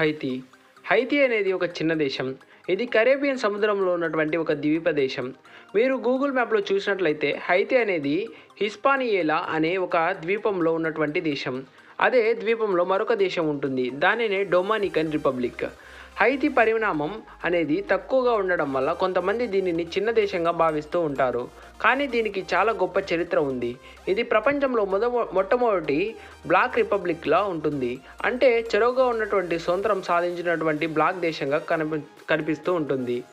హైతీ. హైతీ అనేది ఒక చిన్న దేశం. ఇది కరేబియన్ సముద్రంలో ఉన్నటువంటి ఒక ద్వీప దేశం. మీరు గూగుల్ మ్యాప్లో చూసినట్లయితే హైతీ అనేది హిస్పానియేలా అనే ఒక ద్వీపంలో ఉన్నటువంటి దేశం. అదే ద్వీపంలో మరొక దేశం ఉంటుంది. దానినే డొమానికన్ రిపబ్లిక్. హైతీ పరిణామం అనేది తక్కువగా ఉండడం వల్ల కొంతమంది దీనిని చిన్న దేశంగా భావిస్తూ ఉంటారు. కానీ దీనికి చాలా గొప్ప చరిత్ర ఉంది. ఇది ప్రపంచంలో మొద మొట్టమొదటి బ్లాక్ రిపబ్లిక్లా ఉంటుంది. అంటే చెరువుగా ఉన్నటువంటి స్వతంత్రం సాధించినటువంటి బ్లాక్ దేశంగా కనిపి కనిపిస్తూ ఉంటుంది.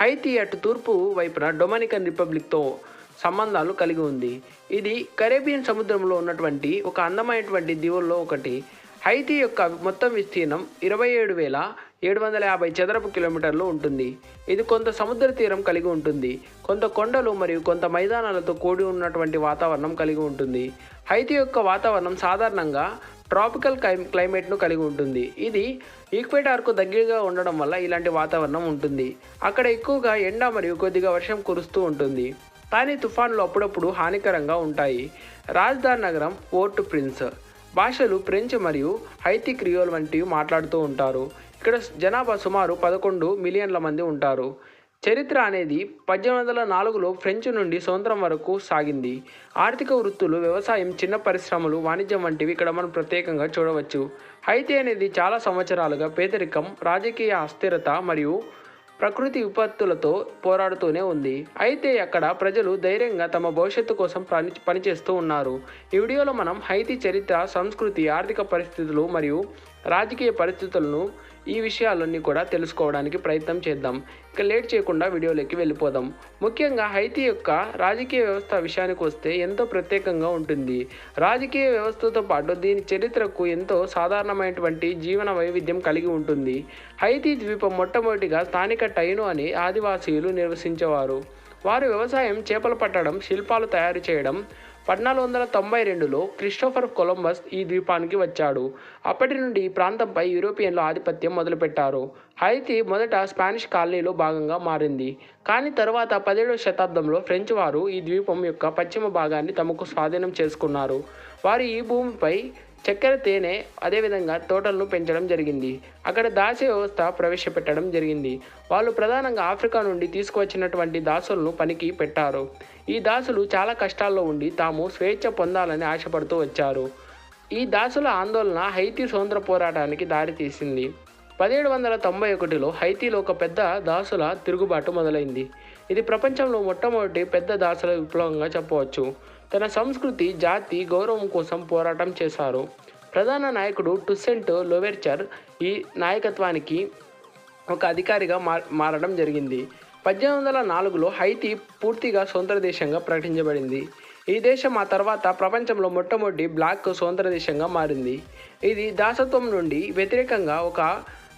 హైతీ అటు తూర్పు వైపున డొమినికన్ రిపబ్లిక్తో సంబంధాలు కలిగి ఉంది. ఇది కరేబియన్ సముద్రంలో ఉన్నటువంటి ఒక అందమైనటువంటి దీవుల్లో ఒకటి. హైతీ యొక్క మొత్తం విస్తీర్ణం ఇరవై ఏడు వేల ఏడు వందల యాభై చదరపు కిలోమీటర్లు ఉంటుంది. ఇది కొంత సముద్ర తీరం కలిగి ఉంటుంది. కొంత కొండలు మరియు కొంత మైదానాలతో కూడి ఉన్నటువంటి వాతావరణం కలిగి ఉంటుంది. హైతీ యొక్క వాతావరణం సాధారణంగా ట్రాపికల్ క్లై క్లైమేట్ను కలిగి ఉంటుంది. ఇది ఈక్వేటార్కు దగ్గరగా ఉండడం వల్ల ఇలాంటి వాతావరణం ఉంటుంది. అక్కడ ఎక్కువగా ఎండ మరియు కొద్దిగా వర్షం కురుస్తూ ఉంటుంది. కానీ తుఫాన్లు అప్పుడప్పుడు హానికరంగా ఉంటాయి. రాజధాని నగరం పోర్ట్ ప్రిన్స్. భాషలు ఫ్రెంచ్ మరియు హైతీ క్రియోల్ వంటివి మాట్లాడుతూ ఉంటారు. ఇక్కడ జనాభా సుమారు పదకొండు మిలియన్ల మంది ఉంటారు. చరిత్ర అనేది పద్దెనిమిది వందల నాలుగులో ఫ్రెంచ్ నుండి స్వతంత్రం వరకు సాగింది. ఆర్థిక వృత్తులు వ్యవసాయం చిన్న పరిశ్రమలు వాణిజ్యం వంటివి ఇక్కడ మనం ప్రత్యేకంగా చూడవచ్చు. హైతీ అనేది చాలా సంవత్సరాలుగా పేదరికం రాజకీయ అస్థిరత మరియు ప్రకృతి విపత్తులతో పోరాడుతూనే ఉంది. అయితే అక్కడ ప్రజలు ధైర్యంగా తమ భవిష్యత్తు కోసం పని పనిచేస్తూ ఉన్నారు. ఈ వీడియోలో మనం హైతీ చరిత్ర సంస్కృతి ఆర్థిక పరిస్థితులు మరియు రాజకీయ పరిస్థితులను ఈ విషయాలన్నీ కూడా తెలుసుకోవడానికి ప్రయత్నం చేద్దాం. ఇక లేట్ చేయకుండా వీడియోలోకి వెళ్ళిపోదాం. ముఖ్యంగా హైతీ యొక్క రాజకీయ వ్యవస్థ విషయానికి వస్తే ఎంతో ప్రత్యేకంగా ఉంటుంది. రాజకీయ వ్యవస్థతో పాటు దీని చరిత్రకు ఎంతో సాధారణమైనటువంటి జీవన వైవిధ్యం కలిగి ఉంటుంది. హైతీ ద్వీపం మొట్టమొదటిగా స్థానిక టైను అని ఆదివాసీయులు నివసించేవారు. వారు వ్యవసాయం చేపలు పట్టడం శిల్పాలు తయారు చేయడం పద్నాలుగు వందల తొంభై రెండులో క్రిస్టోఫర్ కొలంబస్ ఈ ద్వీపానికి వచ్చాడు. అప్పటి నుండి ఈ ప్రాంతంపై యూరోపియన్లు ఆధిపత్యం మొదలుపెట్టారు. అయితే మొదట స్పానిష్ కాలనీలో భాగంగా మారింది. కానీ తరువాత పదిహేడవ శతాబ్దంలో ఫ్రెంచ్ వారు ఈ ద్వీపం యొక్క పశ్చిమ భాగాన్ని తమకు స్వాధీనం చేసుకున్నారు. వారు ఈ భూమిపై చక్కెర తేనె అదేవిధంగా తోటలను పెంచడం జరిగింది. అక్కడ దాస్య వ్యవస్థ ప్రవేశపెట్టడం జరిగింది. వాళ్ళు ప్రధానంగా ఆఫ్రికా నుండి తీసుకువచ్చినటువంటి దాసులను పనికి పెట్టారు. ఈ దాసులు చాలా కష్టాల్లో ఉండి తాము స్వేచ్ఛ పొందాలని ఆశపడుతూ వచ్చారు. ఈ దాసుల ఆందోళన హైతీ స్వతంత్ర పోరాటానికి దారితీసింది. పదిహేడు వందల తొంభై ఒకటిలో హైతీలో ఒక పెద్ద దాసుల తిరుగుబాటు మొదలైంది. ఇది ప్రపంచంలో మొట్టమొదటి పెద్ద దాసుల విప్లవంగా చెప్పవచ్చు. తన సంస్కృతి జాతి గౌరవం కోసం పోరాటం చేశారు. ప్రధాన నాయకుడు టుసెంట్ లోవెర్చర్ ఈ నాయకత్వానికి ఒక అధికారిగా మారడం జరిగింది. పద్దెనిమిది వందల నాలుగులో హైతీ పూర్తిగా స్వతంత్ర దేశంగా ప్రకటించబడింది. ఈ దేశం ఆ తర్వాత ప్రపంచంలో మొట్టమొదటి బ్లాక్ స్వతంత్ర దేశంగా మారింది. ఇది దాసత్వం నుండి వ్యతిరేకంగా ఒక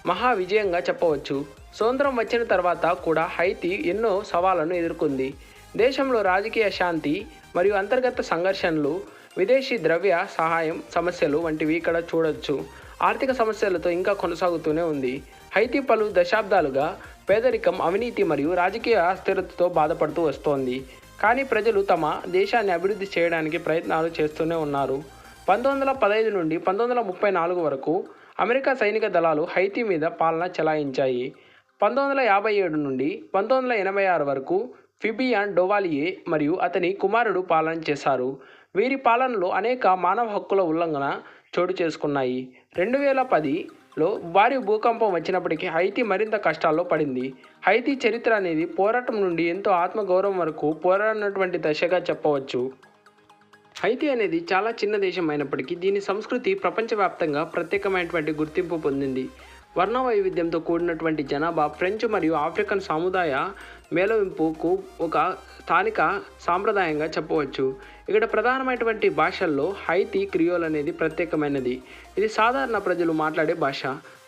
మహా విజయంగా చెప్పవచ్చు. స్వతంత్రం వచ్చిన తర్వాత కూడా హైతీ ఎన్నో సవాళ్ళను ఎదుర్కొంది. దేశంలో రాజకీయ శాంతి మరియు అంతర్గత సంఘర్షణలు విదేశీ ద్రవ్య సహాయం సమస్యలు వంటివి ఇక్కడ చూడొచ్చు. ఆర్థిక సమస్యలతో ఇంకా కొనసాగుతూనే ఉంది. హైతీ పలు దశాబ్దాలుగా పేదరికం అవినీతి మరియు రాజకీయ అస్థిరతతో బాధపడుతూ వస్తోంది. కానీ ప్రజలు తమ దేశాన్ని అభివృద్ధి చేయడానికి ప్రయత్నాలు చేస్తూనే ఉన్నారు. పంతొమ్మిది వందల పదహైదు నుండి పంతొమ్మిది వందల ముప్పై నాలుగు వరకు అమెరికా సైనిక దళాలు హైతీ మీద పాలన చెలాయించాయి. పంతొమ్మిది వందల యాభై ఏడు నుండి పంతొమ్మిది వందల ఎనభై ఆరు వరకు ఫిబియాన్ డోవాలియే మరియు అతని కుమారుడు పాలన చేశారు. వీరి పాలనలో అనేక మానవ హక్కుల ఉల్లంఘన చోటు చేసుకున్నాయి. రెండు వేల పదిలో భారీ భూకంపం వచ్చినప్పటికీ హైతీ మరింత కష్టాల్లో పడింది. హైతీ చరిత్ర అనేది పోరాటం నుండి ఎంతో ఆత్మగౌరవం వరకు పోరాడినటువంటి దశగా చెప్పవచ్చు. హైతీ అనేది చాలా చిన్న దేశం అయినప్పటికీ దీని సంస్కృతి ప్రపంచవ్యాప్తంగా ప్రత్యేకమైనటువంటి గుర్తింపు పొందింది. వర్ణ వైవిధ్యంతో కూడినటువంటి జనాభా ఫ్రెంచ్ మరియు ఆఫ్రికన్ సముదాయ మేళవింపుకు ఒక స్థానిక సాంప్రదాయంగా చెప్పవచ్చు. ఇక్కడ ప్రధానమైనటువంటి భాషల్లో హైతీ క్రియోల్ అనేది ప్రత్యేకమైనది. ఇది సాధారణ ప్రజలు మాట్లాడే భాష.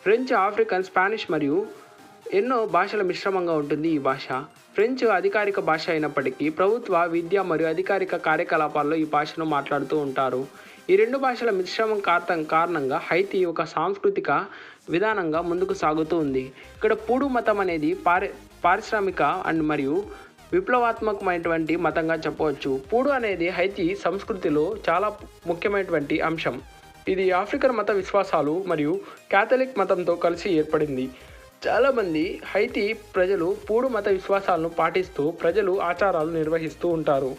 ఫ్రెంచ్ ఆఫ్రికన్ స్పానిష్ మరియు ఎన్నో భాషల మిశ్రమంగా ఉంటుంది ఈ భాష. ఫ్రెంచ్ అధికారిక భాష అయినప్పటికీ ప్రభుత్వ విద్య మరియు అధికారిక కార్యకలాపాల్లో ఈ భాషను మాట్లాడుతూ ఉంటారు. ఈ రెండు భాషల మిశ్రమం కారణం కారణంగా హైతీ ఒక సాంస్కృతిక విధానంగా ముందుకు సాగుతూ ఉంది. ఇక్కడ పూడు మతం అనేది పారి పారిశ్రామిక అండ్ మరియు విప్లవాత్మకమైనటువంటి మతంగా చెప్పవచ్చు. పూడు అనేది హైతీ సంస్కృతిలో చాలా ముఖ్యమైనటువంటి అంశం. ఇది ఆఫ్రికన్ మత విశ్వాసాలు మరియు క్యాథలిక్ మతంతో కలిసి ఏర్పడింది. చాలామంది హైతీ ప్రజలు పూడు మత విశ్వాసాలను పాటిస్తూ ప్రజలు ఆచారాలు నిర్వహిస్తూ ఉంటారు.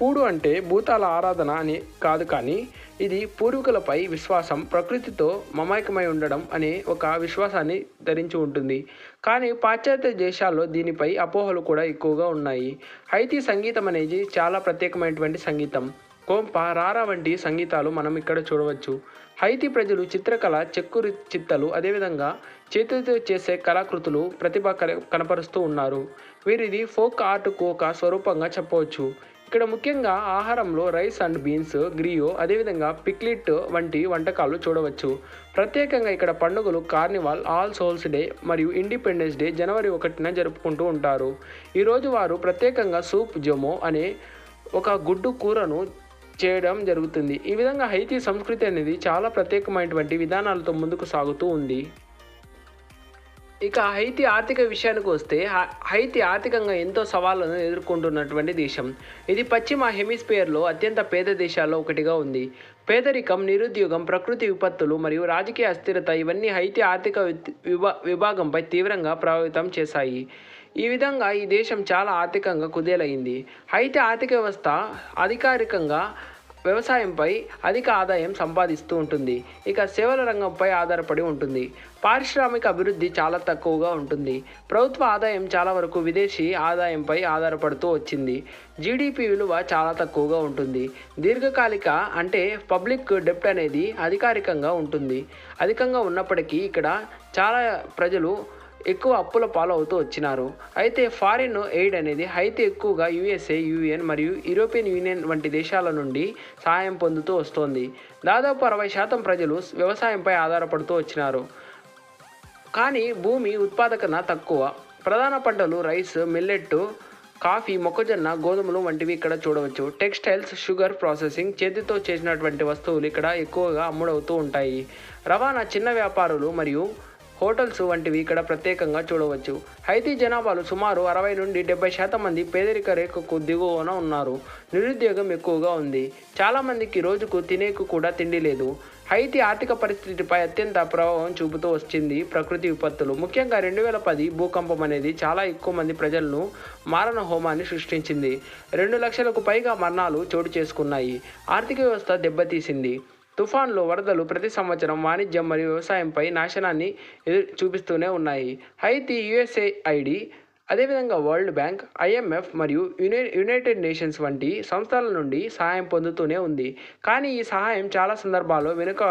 పూడు అంటే భూతాల ఆరాధన అని కాదు కానీ ఇది పూర్వీకులపై విశ్వాసం ప్రకృతితో మమాయకమై ఉండడం అనే ఒక విశ్వాసాన్ని ధరించి ఉంటుంది. కానీ పాశ్చాత్య దేశాల్లో దీనిపై అపోహలు కూడా ఎక్కువగా ఉన్నాయి. హైతీ సంగీతం అనేది చాలా ప్రత్యేకమైనటువంటి సంగీతం. కోంప రారా వంటి సంగీతాలు మనం ఇక్కడ చూడవచ్చు. హైతీ ప్రజలు చిత్రకళ చెక్కు చిత్తలు అదేవిధంగా చేతితో చేసే కళాకృతులు ప్రతిభ కనపరుస్తూ ఉన్నారు. వీరిది ఫోక్ ఆర్ట్కు ఒక స్వరూపంగా చెప్పవచ్చు. ఇక్కడ ముఖ్యంగా ఆహారంలో రైస్ అండ్ బీన్స్ గ్రియో అదేవిధంగా పిక్లిట్ వంటి వంటకాలు చూడవచ్చు. ప్రత్యేకంగా ఇక్కడ పండుగలు కార్నివాల్ ఆల్ సోల్స్ డే మరియు ఇండిపెండెన్స్ డే జనవరి ఒకటిన జరుపుకుంటూ ఉంటారు. ఈరోజు వారు ప్రత్యేకంగా సూప్ జొమో అనే ఒక గుడ్డు కూరను చేయడం జరుగుతుంది. ఈ విధంగా హైతీ సంస్కృతి అనేది చాలా ప్రత్యేకమైనటువంటి విధానాలతో ముందుకు సాగుతూ ఉంది. ఇక హైతి ఆర్థిక విషయానికి వస్తే హైతి ఆర్థికంగా ఎంతో సవాళ్ళను ఎదుర్కొంటున్నటువంటి దేశం. ఇది పశ్చిమ హెమిస్పియర్లో అత్యంత పేద దేశాల్లో ఒకటిగా ఉంది. పేదరికం నిరుద్యోగం ప్రకృతి విపత్తులు మరియు రాజకీయ అస్థిరత ఇవన్నీ హైతి ఆర్థిక విభా విభాగంపై తీవ్రంగా ప్రభావితం చేశాయి. ఈ విధంగా ఈ దేశం చాలా ఆర్థికంగా కుదేలైంది. హైతి ఆర్థిక వ్యవస్థ అధికారికంగా వ్యవసాయంపై అధిక ఆదాయం సంపాదిస్తూ ఉంటుంది. ఇక సేవల రంగంపై ఆధారపడి ఉంటుంది. పారిశ్రామిక అభివృద్ధి చాలా తక్కువగా ఉంటుంది. ప్రభుత్వ ఆదాయం చాలా వరకు విదేశీ ఆదాయంపై ఆధారపడుతూ వచ్చింది. జీడిపి విలువ చాలా తక్కువగా ఉంటుంది. దీర్ఘకాలిక అంటే పబ్లిక్ డెప్ట్ అనేది అధికారికంగా ఉంటుంది. అధికంగా ఉన్నప్పటికీ ఇక్కడ చాలా ప్రజలు ఎక్కువ అప్పుల పాలవుతూ వచ్చినారు. అయితే ఫారిన్ ఎయిడ్ అనేది అయితే ఎక్కువగా యుఎస్ఏ యుఎన్ మరియు యూరోపియన్ యూనియన్ వంటి దేశాల నుండి సహాయం పొందుతూ వస్తోంది. దాదాపు అరవై శాతం ప్రజలు వ్యవసాయంపై ఆధారపడుతూ వచ్చినారు. కానీ భూమి ఉత్పాదకత తక్కువ. ప్రధాన పంటలు రైస్ మిల్లెట్ కాఫీ మొక్కజొన్న గోధుమలు వంటివి ఇక్కడ చూడవచ్చు. టెక్స్టైల్స్ షుగర్ ప్రాసెసింగ్ చేతితో చేసినటువంటి వస్తువులు ఇక్కడ ఎక్కువగా అమ్ముడవుతూ ఉంటాయి. రవాణా చిన్న వ్యాపారులు మరియు హోటల్స్ వంటివి ఇక్కడ ప్రత్యేకంగా చూడవచ్చు. హైతీ జనాభాలు సుమారు అరవై నుండి డెబ్బై శాతం మంది పేదరిక రేఖకు దిగువన ఉన్నారు. నిరుద్యోగం ఎక్కువగా ఉంది. చాలామందికి రోజుకు తినేకు కూడా తిండి లేదు. హైతీ ఆర్థిక పరిస్థితిపై అత్యంత ప్రభావం చూపుతూ వచ్చింది ప్రకృతి విపత్తులు. ముఖ్యంగా రెండు వేల పది భూకంపం అనేది చాలా ఎక్కువ మంది ప్రజలను మారణ హోమాన్ని సృష్టించింది. రెండు లక్షలకు పైగా మరణాలు చోటు చేసుకున్నాయి. ఆర్థిక వ్యవస్థ దెబ్బతీసింది. తుఫాన్లు వరదలు ప్రతి సంవత్సరం వాణిజ్యం మరియు వ్యవసాయంపై నాశనాన్ని చూపిస్తూనే ఉన్నాయి. హైతీ యుఎస్ఏఐడి అదేవిధంగా వరల్డ్ బ్యాంక్ ఐఎంఎఫ్ మరియు యునై యునైటెడ్ నేషన్స్ వంటి సంస్థల నుండి సహాయం పొందుతూనే ఉంది. కానీ ఈ సహాయం చాలా సందర్భాల్లో వెనుక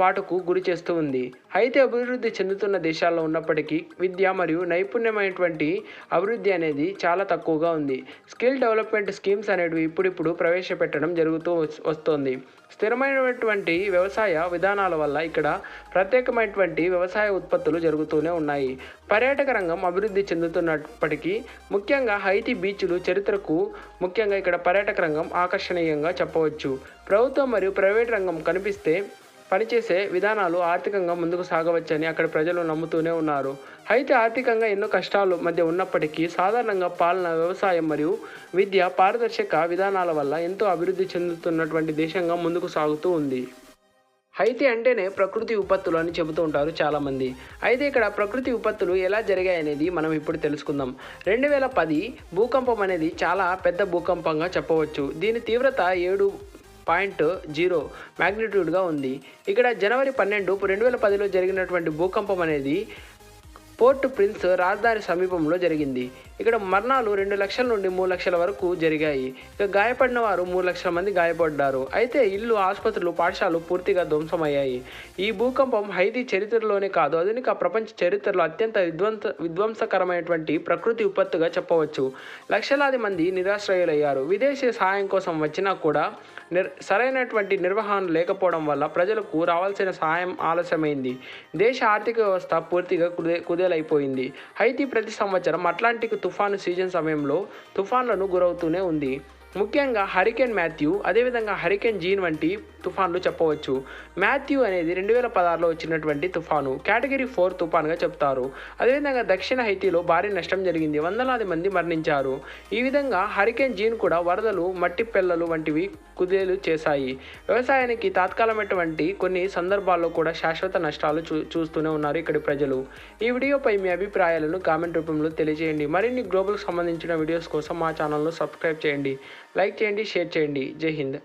పాటుకు గురి చేస్తూ ఉంది. అయితే అభివృద్ధి చెందుతున్న దేశాల్లో ఉన్నప్పటికీ విద్య మరియు నైపుణ్యమైనటువంటి అభివృద్ధి అనేది చాలా తక్కువగా ఉంది. స్కిల్ డెవలప్మెంట్ స్కీమ్స్ అనేవి ఇప్పుడిప్పుడు ప్రవేశపెట్టడం జరుగుతూ వస్తోంది. స్థిరమైనటువంటి వ్యవసాయ విధానాల వల్ల ఇక్కడ ప్రత్యేకమైనటువంటి వ్యవసాయ ఉత్పత్తులు జరుగుతూనే ఉన్నాయి. పర్యాటక రంగం అభివృద్ధి చెందుతున్నప్పటికీ ముఖ్యంగా హైతీ బీచ్లు చరిత్రకు ముఖ్యంగా ఇక్కడ పర్యాటక రంగం ఆకర్షణీయంగా చెప్పవచ్చు. ప్రభుత్వం మరియు ప్రైవేట్ రంగం కనిపిస్తే పనిచేసే విధానాలు ఆర్థికంగా ముందుకు సాగవచ్చని అక్కడ ప్రజలు నమ్ముతూనే ఉన్నారు. అయితే ఆర్థికంగా ఎన్నో కష్టాలు మధ్య ఉన్నప్పటికీ సాధారణంగా పాలన వ్యవసాయం మరియు విద్య పారదర్శక విధానాల వల్ల ఎంతో అభివృద్ధి చెందుతున్నటువంటి దేశంగా ముందుకు సాగుతూ ఉంది. హైతి అంటేనే ప్రకృతి విపత్తులు అని చెబుతూ ఉంటారు చాలామంది. అయితే ఇక్కడ ప్రకృతి విపత్తులు ఎలా జరిగాయనేది మనం ఇప్పుడు తెలుసుకుందాం. రెండు వేల పది భూకంపం అనేది చాలా పెద్ద భూకంపంగా చెప్పవచ్చు. దీని తీవ్రత ఏడు పాయింట్ జీరో మ్యాగ్నిట్యూడ్గా ఉంది. ఇక్కడ జనవరి పన్నెండు రెండు వేల పదిలో జరిగినటువంటి భూకంపం అనేది పోర్ట్ ప్రిన్స్ రాజధాని సమీపంలో జరిగింది. ఇక్కడ మరణాలు రెండు లక్షల నుండి మూడు లక్షల వరకు జరిగాయి. ఇక గాయపడిన వారు మూడు లక్షల మంది గాయపడ్డారు. అయితే ఇల్లు ఆసుపత్రులు పాఠశాలలు పూర్తిగా ధ్వంసమయ్యాయి. ఈ భూకంపం హైదీ చరిత్రలోనే కాదు ఆధునిక ప్రపంచ చరిత్రలో అత్యంత విధ్వంస విధ్వంసకరమైనటువంటి ప్రకృతి విపత్తుగా చెప్పవచ్చు. లక్షలాది మంది నిరాశ్రయులయ్యారు. విదేశీ సహాయం కోసం వచ్చినా కూడా నిర్ సరైనటువంటి నిర్వహణ లేకపోవడం వల్ల ప్రజలకు రావాల్సిన సహాయం ఆలస్యమైంది. దేశ ఆర్థిక వ్యవస్థ పూర్తిగా కుదే కుదేలైపోయింది. హైతీ ప్రతి సంవత్సరం అట్లాంటిక్ తుఫాను సీజన్ సమయంలో తుఫాన్లను గురవుతూనే ఉంది. ముఖ్యంగా హరికేన్ మాథ్యూ అదేవిధంగా హరికేన్ జీన్ వంటి తుఫాన్లు చెప్పవచ్చు. మాథ్యూ అనేది రెండు వేల పదహారులో వచ్చినటువంటి తుఫాను. కేటగిరీ ఫోర్ తుఫాన్గా చెప్తారు. అదేవిధంగా దక్షిణ హైతీలో భారీ నష్టం జరిగింది. వందలాది మంది మరణించారు. ఈ విధంగా హరికేన్ జీన్ కూడా వరదలు మట్టి పెల్లలు వంటివి కుదేలు చేశాయి. వ్యవసాయానికి తాత్కాలమైనటువంటి కొన్ని సందర్భాల్లో కూడా శాశ్వత నష్టాలు చూ చూస్తూనే ఉన్నారు ఇక్కడి ప్రజలు. ఈ వీడియోపై మీ అభిప్రాయాలను కామెంట్ రూపంలో తెలియజేయండి. మరిన్ని గ్లోబల్కి సంబంధించిన వీడియోస్ కోసం మా ఛానల్ను సబ్స్క్రైబ్ చేయండి. లైక్ చేయండి షేర్ చేయండి. జై హింద్.